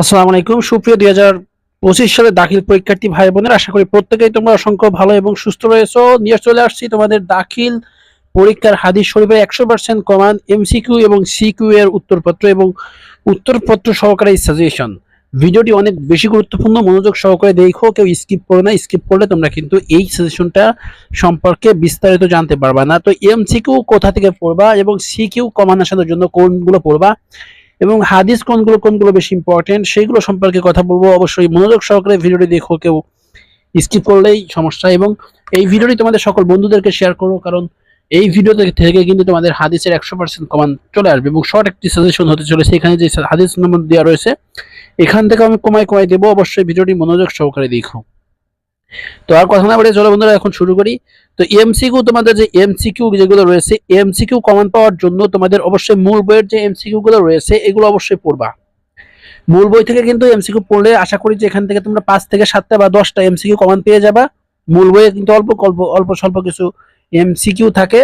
আসসালামু আলাইকুম। সুপ্রিয় দুই হাজার পঁচিশ সালে দাখিল পরীক্ষার্থী ভাই বোনের, আশা করি প্রত্যেকেই তোমরা অসংখ্য ভালো এবং সুস্থ রয়েছো। নিয়ে চলে আসছি তোমাদের দাখিল পরীক্ষার হাদিস শরীফের একশো পার্সেন্ট কমান এমসিকিউ এবং সিকিউ এর উত্তরপত্র এবং উত্তরপত্র সহকারে সাজেশন ভিডিওটি অনেক বেশি গুরুত্বপূর্ণ, মনোযোগ সহকারে দেখো, কেউ স্কিপ করো না। স্কিপ করলে তোমরা কিন্তু এই সাজেশনটা সম্পর্কে বিস্তারিত জানতে পারবা না। তো এমসিকিউ কোথা থেকে পড়বা এবং সিকিউ কমান আসানোর জন্য কোনগুলো পড়বা? এবং হাদিস কোনগুলো কোনগুলো বেশি ইম্পর্টেন্ট সেগুলো সম্পর্কে কথা বলব। অবশ্যই মনোযোগ সহকারে ভিডিওটি দেখো, কেউ স্কিপ করলেই সমস্যা। এবং এই ভিডিওটি তোমাদের সকল বন্ধুদেরকে শেয়ার করো, কারণ এই ভিডিও থেকে কিন্তু তোমাদের হাদিসের একশো পার্সেন্ট কমান চলে আসবে। এবং শর্ট একটি সাজেশন হতে চলেছে, এখানে যে হাদিস নম্বর দেওয়া রয়েছে, এখান থেকে আমি কমাই কমাই দেবো। অবশ্যই ভিডিওটি মনোযোগ সহকারে দেখো। তো আর কথা না বলে চলো বন্ধুরা, এখন শুরু করি। তো এমসিকিউ তোমাদের যে এমসিকিউ যেগুলো রয়েছে এমসিকিউ কমন পাওয়ার জন্য তোমাদের অবশ্যই মূল বইয়ের যে এমসিকিউ গুলো রয়েছে, এগুলো অবশ্যই পড়বা। মূল বই থেকে কিন্তু এমসিকিউ পড়লে আশা করি যে এখান থেকে তোমরা পাঁচ থেকে সাতটা বা দশটা এমসিকিউ কমন পেয়ে যাবা। মূল বইয়ে কিন্তু অল্প অল্প অল্প স্বল্প কিছু এমসিকিউ থাকে।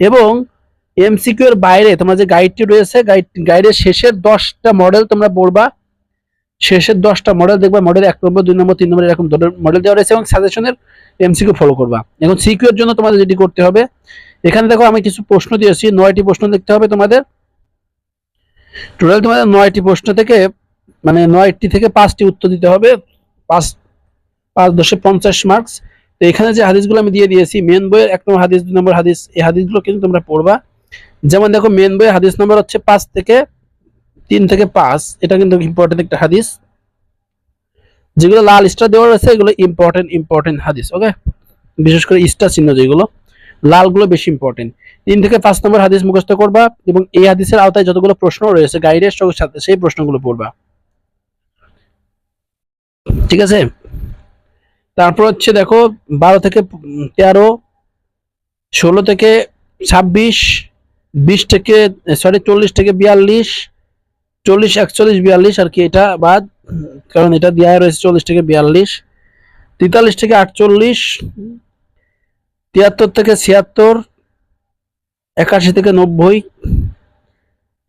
এবং এমসিকিউ এর বাইরে তোমার যে গাইডটি রয়েছে গাইড গাইডের শেষের দশটা মডেল তোমরা পড়বা। শেষের দশটা মডেল দেখবা মডেল এক নম্বর, দুই নম্বর, তিন নম্বর, এরকম মডেল দেওয়া রয়েছে এবং সাজেশনের এমসিকিউ ফলো করবা। এখন সিকিউ এর জন্য তোমাদের যেটি করতে হবে, এখানে দেখো আমি কিছু প্রশ্ন দিয়েছি, নয়টি প্রশ্ন দেখতে হবে তোমাদের। টোটাল তোমাদের নয়টি প্রশ্ন থেকে মানে নয়টি থেকে পাঁচটি উত্তর দিতে হবে, পাঁচ পাঁচ দশে পঞ্চাশ মার্কস তো এখানে যে হাদিসগুলো আমি দিয়ে দিয়েছি মেন বইয়ের এক নম্বর হাদিস, দুই নম্বর হাদিস, এই হাদিসগুলো কিন্তু তোমরা পড়বা। যেমন দেখো মেন বইয়ের হাদিস নম্বর হচ্ছে পাঁচ থেকে তিন থেকে পাঁচ, এটা কিন্তু ইম্পর্টেন্ট একটা হাদিস। যেগুলো লাল স্টার দেওয়া রয়েছে, এগুলো ইম্পর্টেন্ট ইম্পর্টেন্ট হাদিস ওকে বিশেষ করে স্টার চিহ্ন যেগুলো, লালগুলো বেশি ইম্পর্টেন্ট তিন থেকে পাঁচ নম্বর হাদিস মুখস্থ করবা এবং এই হাদিসের আওতায় যতগুলো প্রশ্ন রয়েছে গাইডের সাথে সেই প্রশ্নগুলো পড়বা। ঠিক আছে? তারপর হচ্ছে দেখো, বারো থেকে তেরো, ষোলো থেকে ছাব্বিশ, বিশ থেকে সরি চল্লিশ থেকে বিয়াল্লিশ চল্লিশ, একচল্লিশ, বিয়াল্লিশ আর কি এটা বাদ, কারণ এটা দেওয়া রয়েছে চল্লিশ থেকে বিয়াল্লিশ। তেতাল্লিশ থেকে আটচল্লিশ, তিয়াত্তর থেকে ছিয়াত্তর, একাশি থেকে নব্বই,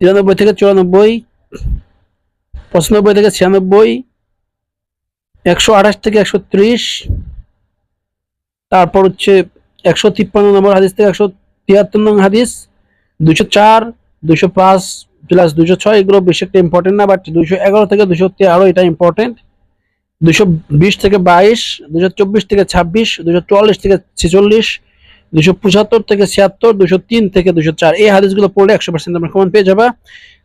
তিরানব্বই থেকে চুরানব্বই, পঁচানব্বই থেকে ছিয়ানব্বই, একশো আঠাশ থেকে একশো ত্রিশ, তারপর হচ্ছে একশো তিপ্পান্ন নম্বর হাদিস থেকে একশো তিয়াত্তর নম্বর হাদিস, দুশো চার, দুশো পাঁচ প্লাস দুশো ছয়, এগুলো বেশি একটা ইম্পর্টেন্ট না বাট দুশো এগারো থেকে দুশো তেরো এটা ইম্পর্টেন্ট দুশো বিশ থেকে বাইশ দুশো চব্বিশ থেকে ছাব্বিশ দুশো চুয়াল্লিশ থেকে ছেচল্লিশ দুশো পঁচাত্তর থেকে ছিয়াত্তর দুশো তিন থেকে দুশো চার। এই হাদিসগুলো পড়লে একশো পার্সেন্ট আমরা কমন পেয়ে যাবা।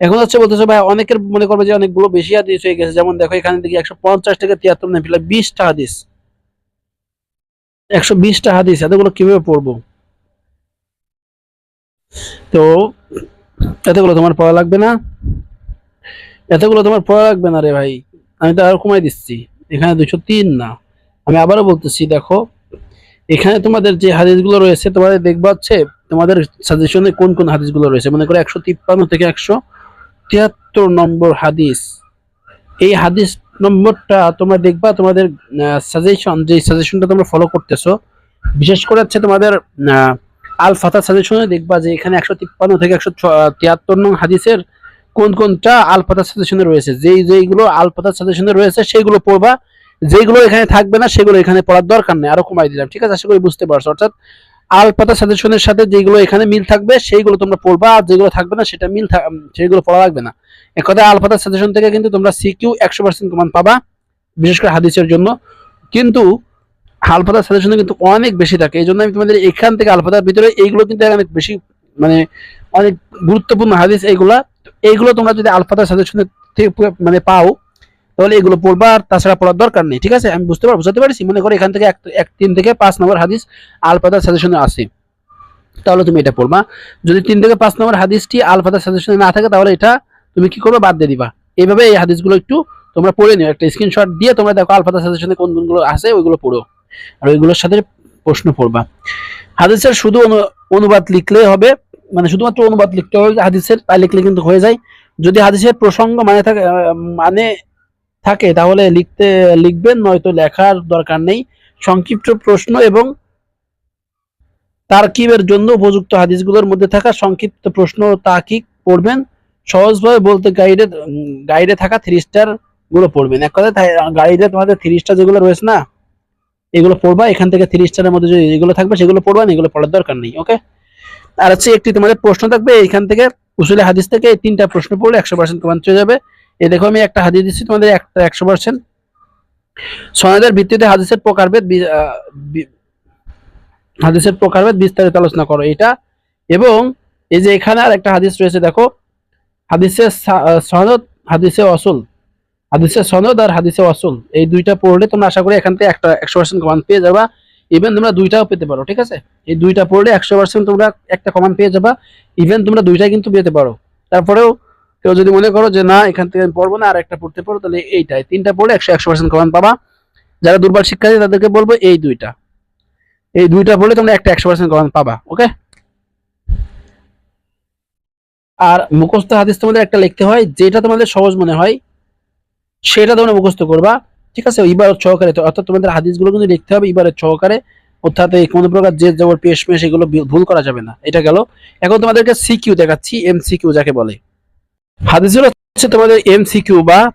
এখন হচ্ছে বলতেছে ভাই, অনেকের মনে করবে যে অনেকগুলো বেশি হাদিস হয়ে গেছে। যেমন দেখো, এখানে দেখি একশো পঞ্চাশ থেকে তিয়াত্তর নেই পেলে বিশটা হাদিস। একশো বিশটা হাদিস, এতগুলো কীভাবে পড়ব? তো এতগুলো তোমার পড়া লাগবে না? এতগুলো তোমার পড়া লাগবে না রে ভাই। আমি তো আর কমাই দিচ্ছি। এখানে দুশো তিন না। আমি আবারও বলতেছি, দেখো, এখানে তোমাদের যে হাদিসগুলো রয়েছে, তোমাদের দেখবা হচ্ছে তোমাদের সাজেশনে কোন কোন হাদিসগুলো রয়েছে। মনে করো একশো তিপ্পান্ন থেকে একশো তিয়াত্তর নম্বর হাদিস। এই হাদিস নম্বরটা তোমরা দেখবা, তোমাদের সাজেশন যে সাজেশনটা তোমরা ফলো করতেছো, বিশেষ করে হচ্ছে তোমাদের আল ফাতা সাজেশনে দেখবা যে এখানে একশো তিপ্পান্ন থেকে একশো তিয়াত্তর নং হাদিসের কোন কোনটা আল ফাতা সাজেশনে রয়েছে। যেই যেইগুলো আল ফাতা সাজেশনে রয়েছে, সেইগুলো পড়বা। যেগুলো এখানে থাকবে না, সেগুলো এখানে পড়ার দরকার নেই। আরও কমাই দিলাম। ঠিক আছে? আশা করি বুঝতে পারছ। অর্থাৎ আল পাতা সাজেশনের সাথে যেগুলো এখানে মিল থাকবে, সেইগুলো তোমরা পড়বা। আর যেগুলো থাকবে না, সেটা মিল সেগুলো পড়া লাগবে না। এক কথা আল পাতা সাজেশন থেকে কিন্তু তোমরা সিকিউ একশো পার্সেন্ট কমান পাবা, বিশেষ করে হাদিসের জন্য। কিন্তু আলফাদার সাজেশনে কিন্তু অনেক বেশি থাকে। এই আমি তোমাদের এখান থেকে আলফাদার, ভিতরে এইগুলো কিন্তু অনেক বেশি মানে অনেক গুরুত্বপূর্ণ হাদিস এইগুলা। এইগুলো তোমরা যদি আলফাদার সাজেশনে মানে পাও, তাহলে এগুলো পড়বা আর তাছাড়া পড়ার দরকার নেই, ঠিক আছে? আমি বুঝতে পারব, বুঝতে পারছি? মনে করো এখান থেকে এক তিন থেকে পাঁচ নম্বর হাদিস আলফাদার সাজেশনে আছে। তাহলে তুমি এটা পড়বা। যদি তিন থেকে পাঁচ নম্বর হাদিসটি আলফাদার সাজেশনে না থাকে, তাহলে এটা তুমি কি করবে? বাদ দিয়ে দিবা। এইভাবে এই হাদিসগুলো একটু তোমরা পড়ে নিও। একটা স্ক্রিনশট দিয়ে তোমরা দেখো আলফাদার সাজেশনে কোন কোনগুলো আছে, ওইগুলো পড়ো। আর ওইগুলোর সাথে প্রশ্ন পড়বা। হাদিসের শুধু অনুবাদ লিখলে হবে মানে শুধুমাত্র অনুবাদ লিখতে হবে, হাদিসের তাই লিখলে কিন্তু হয়ে যায়। যদি হাদিসের প্রসঙ্গ মানে থাকে মানে থাকে, তাহলে লিখতে, লিখবেন, নয়তো লেখার দরকার নেই। সংক্ষিপ্ত প্রশ্ন এবং তারকিবের জন্য উপযুক্ত হাদিসগুলোর মধ্যে থাকা সংক্ষিপ্ত প্রশ্ন তাকিক পড়বেন। সহজভাবে বলতে গাইডে গাইডে থাকা থ্রি স্টারগুলো পড়বেন। এক কথায় গাইডে তোমাদের থ্রি স্টার যেগুলো রয়েছে না এগুলো পড়বা, এখান থেকে থ্রি স্টারের মধ্যে যে এগুলো থাকবে সেগুলো পড়বা না এগুলো পড়ার দরকার নেই ওকে আর হচ্ছে একটি তোমাদের প্রশ্ন থাকবে, এইখান থেকে উসুলে হাদিস থেকে এই তিনটা প্রশ্ন পড়লে একশো পার্সেন্ট কমান চলে যাবে। এই দেখো আমি একটা হাদিস দিচ্ছি, তোমাদের একটা একশো পার্সেন্ট সনদের ভিত্তিতে হাদিসের প্রকারভেদ হাদিসের প্রকারভেদ বিস্তারিত আলোচনা করো এটা। এবং এই যে এখানে আর একটা হাদিস রয়েছে, দেখো। হাদিসের সনদ, হাদিসে অসুল। হাদিসে সনদ আর হাদিসে অসুল এই দুইটা পড়লে তোমরা আশা করি এখান থেকে একটা একশো পার্সেন্ট কমান পেয়ে যাবা। ইভেন তোমরা দুইটাও পেতে পারো, ঠিক আছে? এই দুইটা পড়লে একশো পার্সেন্ট তোমরা একটা কমান পেয়ে যাবা। ইভেন তোমরা দুইটাই কিন্তু পেতে পারো। তারপরেও কেউ যদি মনে করো যে না, এখান থেকে আমি পড়ব না, আর একটা পড়তে পারো, তাহলে এইটাই। তিনটা পড়লে একশো একশো পার্সেন্ট কমান পাবা। যারা দুর্বল শিক্ষার্থী, তাদেরকে বলব এই দুইটা। এই দুইটা পড়লে তোমরা একটা একশো পার্সেন্ট কমান পাবা, ওকে? আর মুখস্থ হাদিস তোমাদের একটা লিখতে হয়, যেটা তোমাদের সহজ মনে হয়। সেটা তোমরা মুখস্থ করবা। ঠিক আছে? ইবারত সহকারে অর্থাৎ তোমাদের হাদিসগুলো কিন্তু লিখতে হবে ইবারত সহকারে। অর্থাৎ এই কোনো প্রকার যে জবর পেশ মেশ এগুলো ভুল- করা যাবে না। এটা গেল। এখন তোমাদেরকে সিকিউ দেখাচ্ছি এম সিকিউ যাকে বলে। হাদিসের হচ্ছে তোমাদের এম সিকিউ বা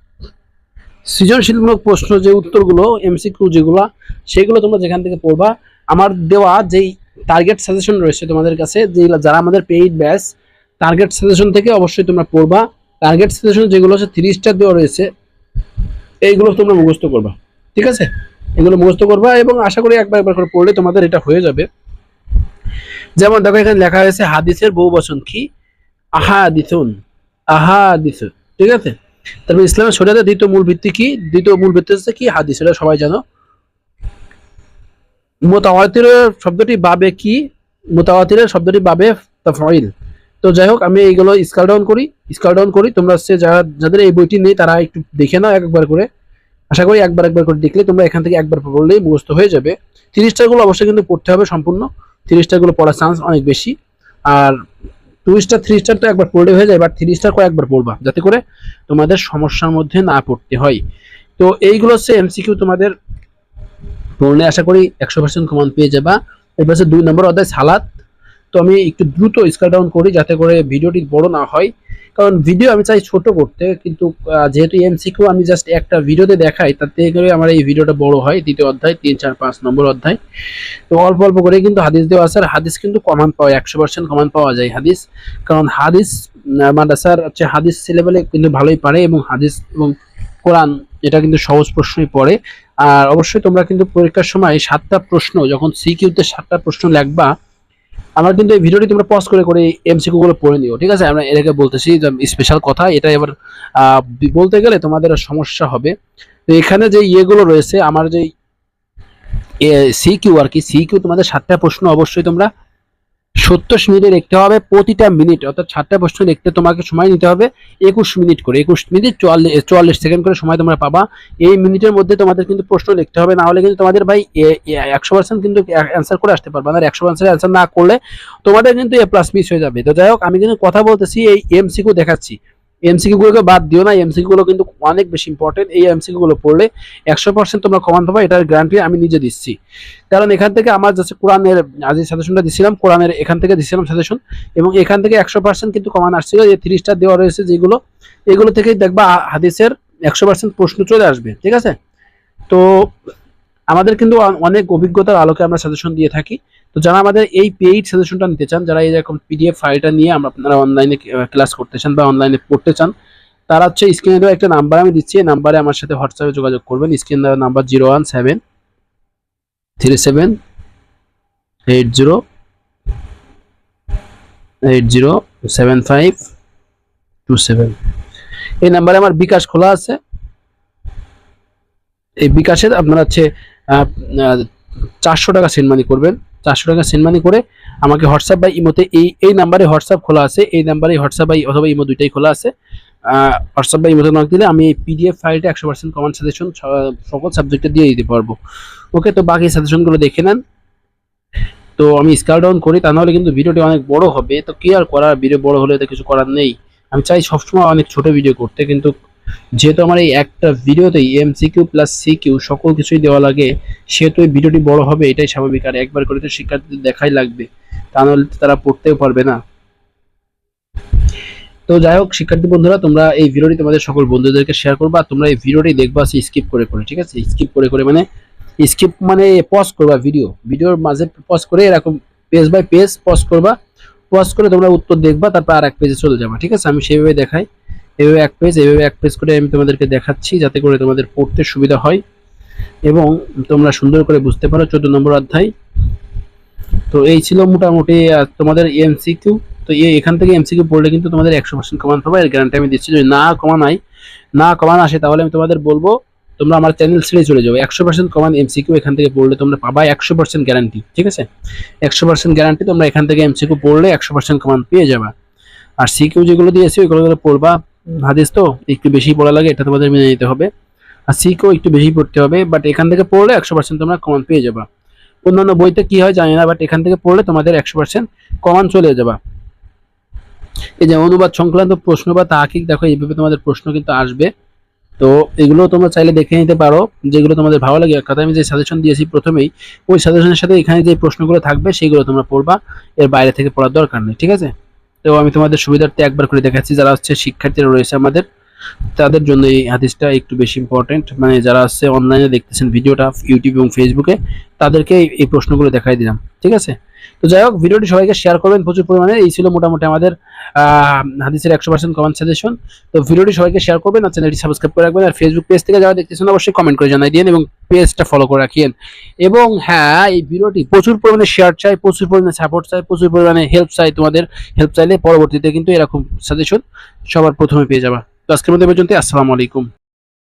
সৃজনশীলমূলক প্রশ্ন যে উত্তরগুলো এমসিকিউ যেগুলো, সেগুলো তোমরা যেখান থেকে পড়বা। আমার দেওয়া যেই টার্গেট সাজেশন রয়েছে তোমাদের কাছে যে যারা আমাদের পেইড ব্যাচ টার্গেট সাজেশন থেকে অবশ্যই তোমরা পড়বা। টার্গেট সাজেশন যেগুলো হচ্ছে থ্রি স্টার দেওয়া রয়েছে। এইগুলো তোমরা মুখস্থ করবা ঠিক আছে এগুলো মুখস্থ করবা এবং আশা করি একবার একবার করে পড়লে তোমাদের এটা হয়ে যাবে যেমন দেখো এখানে লেখা হয়েছে হাদিসের বহু বচন কি আহাদিসুন আহাদিসুন ঠিক আছে তারপর ইসলামের শরীয়তের দ্বিতীয় মূল ভিত্তি কি দ্বিতীয় মূল ভিত্তি হচ্ছে কি হাদিস এটা সবাই জানো মোতাওয়াতিরের শব্দটি বাবে কি মোতাওয়াতিরের শব্দটি বাবে তাফাইল তো যাই হোক আমি এইগুলো স্কাল ডাউন করি স্কাল ডাউন করি। তোমরা হচ্ছে যারা, যাদের এই বইটি নেই, তারা একটু দেখে নাও একবার করে। আশা করি একবার একবার করে দেখলে তোমরা এখান থেকে একবার পড়লেই মুখস্থ হয়ে যাবে। তিরিশটা গুলো অবশ্যই কিন্তু পড়তে হবে সম্পূর্ণ। তিরিশটা গুলো পড়ার চান্স অনেক বেশি। আর টু স্টার থ্রি স্টার তো একবার পড়লে হয়ে যায় বাট থ্রি স্টার কয়েকবার পড়বা, যাতে করে তোমাদের সমস্যার মধ্যে না পড়তে হয়। তো এইগুলো হচ্ছে এমসিকিউ তোমাদের পড়লে আশা করি একশো পার্সেন্ট কমান পেয়ে যাবা। এরপর হচ্ছে দুই নম্বর অধ্যায়, সালাদ। তো আমি একটু দ্রুত স্কেল ডাউন করি যাতে করে ভিডিওটি বড় না হয়। কারণ ভিডিও আমি চাই ছোট করতে, কিন্তু যেহেতু এমসিকিউ আমি জাস্ট একটা ভিডিওতে দেখাই, তাতে করে আমার এই ভিডিওটা বড় হয়, দ্বিতীয় অধ্যায়, তিন, চার, পাঁচ নম্বর অধ্যায়। তো অল্প অল্প করে কিন্তু হাদিস দেওয়া আছে হাদিস কিন্তু কমান পাওয়া, একশো পার্সেন্ট কমান পাওয়া যায় হাদিস। কারণ হাদিস মাদ্রাসার হচ্ছে হাদিস সিলেবেলে কিন্তু ভালোই পারে এবং হাদিস এবং কোরআন, এটা কিন্তু সহজ প্রশ্নই পড়ে। আর অবশ্যই তোমরা কিন্তু পরীক্ষার সময় সাতটা প্রশ্ন, যখন সিকিউতে সাতটা প্রশ্ন লিখবা আমার কিন্তু এই ভিডিওটি তোমরা পজ করে করে এমসিকিউ কুগুলো পড়ে নিও, ঠিক আছে? আমরা এটাকে বলতেছি স্পেশাল কথা এটা এবার বলতে গেলে তোমাদের সমস্যা হবে। তো এখানে যে ইয়েগুলো রয়েছে, আমার যে সি কিউ আর কি সি কিউ তোমাদের সাতটা প্রশ্ন অবশ্যই তোমরা সত্তর মিনিটে লিখতে হবে, প্রতিটা মিনিট, অর্থাৎ সাতটা প্রশ্ন লিখতে তোমাকে সময় নিতে হবে, একুশ মিনিট করে, একুশ মিনিট চুয়াল্লিশ চুয়াল্লিশ সেকেন্ড করে সময় তোমরা পাবা। এই মিনিটের মধ্যে তোমাদের কিন্তু প্রশ্ন লিখতে হবে না হলে কিন্তু তোমাদের ভাই একশো পার্সেন্ট কিন্তু অ্যান্সার করে আসতে পারবে না একশো পার্সেন্ট অ্যান্সার না করলে তোমাদের কিন্তু এ প্লাস মিস হয়ে যাবে। তো যাই হোক, আমি কিন্তু কথা বলতেছি, এই এমসিকিউ দেখাচ্ছি। এমসিকিউ গুলোকে বাদ দিও না এমসিকিউ গুলো কিন্তু অনেক বেশি ইম্পর্টেন্ট এই এমসিকিউ গুলো পড়লে একশো পার্সেন্ট তোমরা কমান পাবা, এটার গ্যারান্টি আমি নিজে দিচ্ছি। কারণ এখান থেকে আমার যাচ্ছে কোরআনের, আজ সাজেশনটা দিছিলাম, কোরআনের এখান থেকে দিছিলাম সাজেশন এবং এখান থেকে একশো পার্সেন্ট কিন্তু কমান আসছিল। থ্রি স্টার দেওয়া রয়েছে যেগুলো, এগুলো থেকে দেখবা হাদিসের একশো পার্সেন্ট প্রশ্ন চলে আসবে, ঠিক আছে? তো আমাদের কিন্তু অনেক অভিজ্ঞতার আলোকে আমরা সাজেশন দিয়ে থাকি। তো যারা আমাদের এই পেইড সাজেশনটা নিতে চান, যারা এরকম পিডিএফ ফাইলটা নিয়ে আমরা আপনারা অনলাইনে ক্লাস করতে চান বা অনলাইনে পড়তে চান, তারা হচ্ছে স্ক্রিনে দেওয়া একটা নাম্বার আমি দিচ্ছি। এই নাম্বারে আমার সাথে হোয়াটসঅ্যাপে যোগাযোগ করবেন। স্ক্রিন দেওয়া number zero one seven three seven eight zero eight zero seven five two seven এই নাম্বারে আমার বিকাশ খোলা আছে। এই বিকাশের আপনারা হচ্ছে চারশো টাকা সেন্ড মানি করবেন। চারশো টাকা সেন্ড মানি করে আমাকে হোয়াটসঅ্যাপ বা ইমোতে এই এই নাম্বারে হোয়াটসঅ্যাপ খোলা আছে, এই নাম্বারে হোয়াটসঅ্যাপ বা অথবা ইমো দুইটাই খোলা আছে। হোয়াটসঅ্যাপ বা ইমোতে নক দিলে আমি এই পিডিএফ ফাইলটা একশো পার্সেন্ট কমান সাজেশন সকল সাবজেক্টে দিয়ে দিতে পারব। ওকে তো বাকি সাজেশনগুলো দেখে নেন। তো আমি স্কাল ডাউন করি, তা নাহলে কিন্তু ভিডিওটি অনেক বড় হবে। তো কি আর করার? ভিডিও বড় হলে তো কিছু করার নেই। আমি চাই সবসময় অনেক ছোট ভিডিও করতে, কিন্তু যেহেতু আমার এই একটা ভিডিওতেই এমসিকিউ প্লাস সিকিউ সকল কিছুই দেওয়া লাগে, সেহেতু এই ভিডিওটি বড় হবে, এটাই স্বাভাবিক। আর একবার করে তো শিক্ষার্থীদের দেখাই লাগবে, তা নাহলে তারা পড়তেও পারবে না। তো যাই হোক, শিক্ষার্থী বন্ধুরা, তোমরা এই ভিডিওটি তোমাদের সকল বন্ধুদেরকে শেয়ার করবা, তোমরা এই ভিডিওটি দেখবা স্কিপ করে করে, ঠিক আছে? স্কিপ করে করে মানে স্কিপ মানে পজ করবা ভিডিও ভিডিওর মাঝে পজ করে এরকম পেজ বাই পেজ পজ করবা। পজ করে তোমরা উত্তর দেখবা, তারপর আর এক পেজে চলে যাবা, ঠিক আছে? আমি সেইভাবে দেখাই। এইভাবে এক পেজ এইভাবে এক পেজ করে আমি তোমাদেরকে দেখাচ্ছি যাতে করে তোমাদের পড়তে সুবিধা হয় এবং তোমরা সুন্দর করে বুঝতে পারো চোদ্দ নম্বর অধ্যায়। তো এই ছিল মোটামুটি তোমাদের এমসিকিউ তো এখান থেকে এমসিকিউ পড়লে কিন্তু তোমাদের একশো পার্সেন্ট কমান পাবে। এর গ্যারান্টি আমি দিচ্ছি, যদি না কমান নাই না কমান আসে, তাহলে আমি তোমাদের বলব, তোমরা আমার চ্যানেল ছেড়ে চলে যাও। একশো পার্সেন্ট কমান এমসিকিউ এখান থেকে পড়লে তোমরা পাবা একশো পার্সেন্ট গ্যারান্টি ঠিক আছে? একশো পার্সেন্ট গ্যারান্টি তোমরা এখান থেকে এমসিকিউ পড়লে একশো পার্সেন্ট কমান পেয়ে যাবা। আর সিকিউ যেগুলো দিয়েছি, ওইগুলো গুলো পড়বা। হাদিস তো, একটু বেশি পড়া লাগে, এটা তোমাদের মেনে নিতে হবে। আর সিকেও একটু বেশি পড়তে হবে বাট এখান থেকে পড়লে একশো পার্সেন্ট তোমরা কমান পেয়ে যাবা। অন্যান্য বইতে কি হয় জানি না বাট এখান থেকে পড়লে তোমাদের একশো পার্সেন্ট কমান চলে যাবা। এই যে অনুবাদ সংক্রান্ত প্রশ্ন বা তাহাকিক, দেখো এইভাবে তোমাদের প্রশ্ন কিন্তু আসবে। তো এগুলো তোমরা চাইলে দেখে নিতে পারো, যেগুলো তোমাদের ভালো লাগে। কথায় আমি যে সাজেশন দিয়েছি প্রথমেই, ওই সাজেশনের সাথে এখানে যে প্রশ্নগুলো থাকবে, সেগুলো তোমরা পড়বা। এর বাইরে থেকে পড়ার দরকার নেই, ঠিক আছে? তো আমি তোমাদের সুবিধার্থে একবার করে দেখাচ্ছি, যারা হচ্ছে শিক্ষার্থীরা রয়েছে আমাদের, তাদের জন্য এই হাদিসটা একটু বেশি ইম্পর্টেন্ট মানে যারা হচ্ছে অনলাইনে দেখতেছেন ভিডিওটা ইউটিউব এবং ফেসবুকে তাদেরকে এই প্রশ্নগুলো দেখাই দিলাম, ঠিক আছে? তো যাই হোক, ভিডিওটি সবাইকে শেয়ার করবেন প্রচুর পরিমাণে। এই ছিল মোটামুটি আমাদের হাদিসের একশো পার্সেন্ট কমেন্ট সাজেশন তো ভিডিওটি সবাইকে শেয়ার করবেন আর চ্যানেলটি সাবস্ক্রাইব করে রাখবেন। আর ফেসবুক পেজ থেকে যারা দেখতেছেন, অবশ্যই কমেন্ট করে জানাই দিন এবং পেজটা ফলো করে রাখিয়েন। এবং হ্যাঁ এই ভিডিওটি প্রচুর পরিমাণে শেয়ার চাই, প্রচুর পরিমাণে সাপোর্ট চাই, প্রচুর পরিমাণে হেল্প চাই তোমাদের। হেল্প চাইলে পরবর্তীতে কিন্তু এরকম সাজেশন সবার প্রথমে পেয়ে যাবা। তো আজকের মধ্যে পর্যন্ত আসসালামু আলাইকুম।